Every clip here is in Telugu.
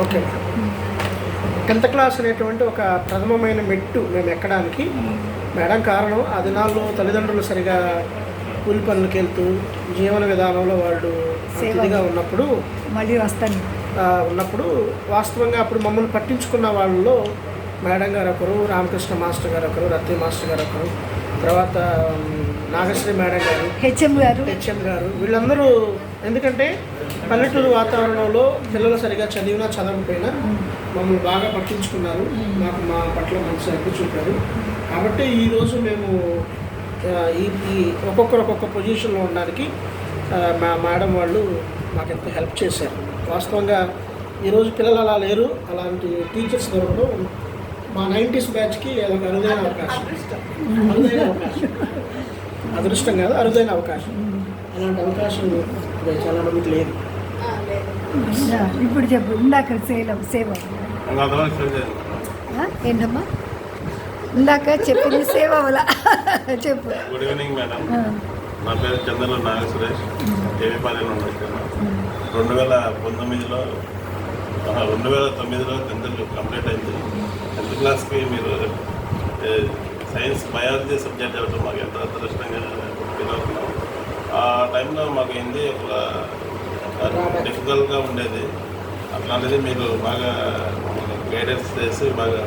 ఓకే టెన్త్ క్లాస్ అనేటువంటి ఒక ప్రథమమైన మెట్టు మేము ఎక్కడానికి మేడం కారణం ఆ దినాల్లో తల్లిదండ్రులు సరిగా కూలి పనులకు వెళ్తూ జీవన విధానంలో వాళ్ళు. అతిథిగా ఉన్నప్పుడు మళ్ళీ వస్తాను ఉన్నప్పుడు వాస్తవంగా అప్పుడు మమ్మల్ని పట్టించుకున్న వాళ్ళలో మేడం గారు ఒకరు రామకృష్ణ మాస్టర్ గారు ఒకరు రత్తి మాస్టర్ గారు ఒకరు తర్వాత నాగశ్రీ మేడం గారు హెచ్ఎం గారు. హెచ్ఎం గారు వీళ్ళందరూ ఎందుకంటే పల్లెటూరు వాతావరణంలో పిల్లలు సరిగా చదివినా చదవకపోయినా మమ్మల్ని బాగా పట్టించుకున్నారు. మాకు మా పట్ల మంచి శ్రద్ధ చూపారు. కాబట్టి ఈరోజు మేము ఈ ఈ ఒక్కొక్కరు ఒక్కొక్క పొజిషన్లో ఉండడానికి మా మేడం వాళ్ళు మాకు ఎంతో హెల్ప్ చేశారు. వాస్తవంగా ఈరోజు పిల్లలు అలా లేరు. అలాంటి టీచర్స్ దొరకడం మా నైంటీస్ బ్యాచ్కి అదొక అరుదైన అవకాశం. అరుదైన అవకాశం. అదృష్టం కాదు అరుదైన అవకాశం. అలాంటి అవకాశం చాలా మందికి లేదు. ఆ, ఇప్పుడు చెప్పు ఇందాక సేవ. సేవ ఏంటమ్మా? ఇందాక చెప్పింది సేవ అవల చెప్పు. గుడ్ ఈవినింగ్ మేడం నా పేరు చంద్రల నాగ సురేష్. వచ్చాను రెండు వేల పంతొమ్మిదిలో రెండు వేల తొమ్మిదిలో టెన్త్ కంప్లీట్ అయింది. టెన్త్ క్లాస్కి మీరు సైన్స్ బయాలజీ సబ్జెక్ట్ ఇవ్వడం మాకు ఎంత అదృష్టంగా ఫీల్ అవుతున్నాం ఆ టైంలో మాకు హిందీ ఒక డిఫికల్ట్గా ఉండేది. అట్లాంటిది మీరు బాగా గైడెన్స్ చేసి బాగా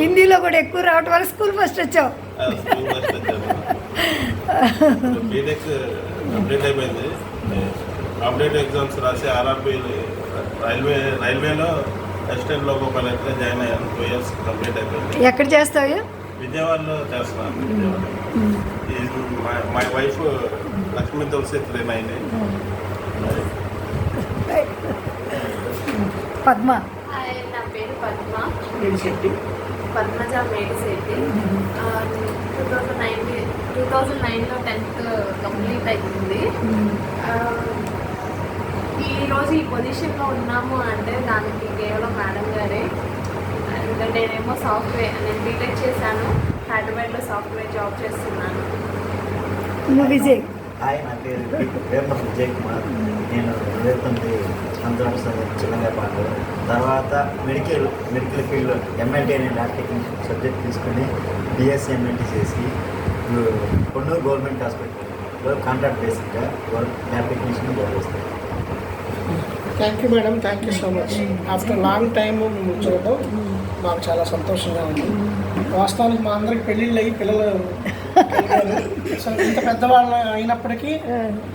హిందీలో కూడా ఎక్కువ రావటం వల్ల స్కూల్ ఫస్ట్ వచ్చావు. బీటెక్ కంప్లీట్ అయిపోయింది. కాంపిటేటివ్ ఎగ్జామ్స్ రాసి ఆర్ఆర్బి రైల్వే రైల్వేలో అసిస్టెంట్ లోకో పైలట్గా జాయిన్ అయ్యాను టూ ఇయర్స్ కంప్లీట్ అయిపోయింది. ఎక్కడ చేస్తావు? విజయవాడలో చేస్తున్నాను. విజయవాడ ఈ మా- మా wife Lakshmi Tulasi three nine Padma. Hi నా పేరు Padma. Shetty Padmaja Medisetti. Two thousand nine two thousand నైన్లో టెన్త్ కంప్లీట్ ఆ, ఈరోజు ఈ పొజిషన్లో ఉన్నాము అంటే దానికి కేవలం మేడం గారే. అండ్ నేనేమో సాఫ్ట్వేర్ నేను బీటెక్ చేశాను హైదరాబాద్లో సాఫ్ట్వేర్ జాబ్ చేస్తున్నాను. విజయ్. హాయ్ నా పేరు వేప విజయ్ కుమార్. నేను ఇరవై తొమ్మిది సంవత్సరాల చిన్నగా పాటు. తర్వాత మెడికల్ మెడికల్ ఫీల్డ్లో ఎంఎల్టీ అనే ల్యాబ్ టెక్నీషియన్ సబ్జెక్ట్ తీసుకుని బిఎస్సీ ఎంఎల్టీ చేసి ఇప్పుడు కొన్నూరు గవర్నమెంట్ హాస్పిటల్లో కాంట్రాక్ట్ బేసిక్గా వర్క్ ల్యాబ్ టెక్నీషియన్ జాబ్ చేస్తాను. Thank you madam thank you so much after long time మేము చూడటం మాకు చాలా సంతోషంగా ఉంది. వాస్తవానికి మా అందరికి పెళ్ళిళ్ళు అయ్యి పిల్లలు సో ఇంత పెద్దవాళ్ళు అయినప్పటికీ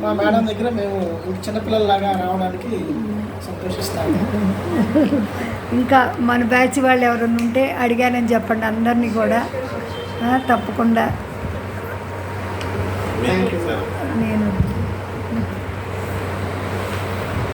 మా మేడం దగ్గర మేము ఇంత చిన్నపిల్లల్లాగా రావడానికి సంతోషిస్తాము. ఇంకా మన బ్యాచ్ వాళ్ళు ఎవరైనా ఉంటే అడిగానని చెప్పండి అందరినీ కూడా. తప్పకుండా.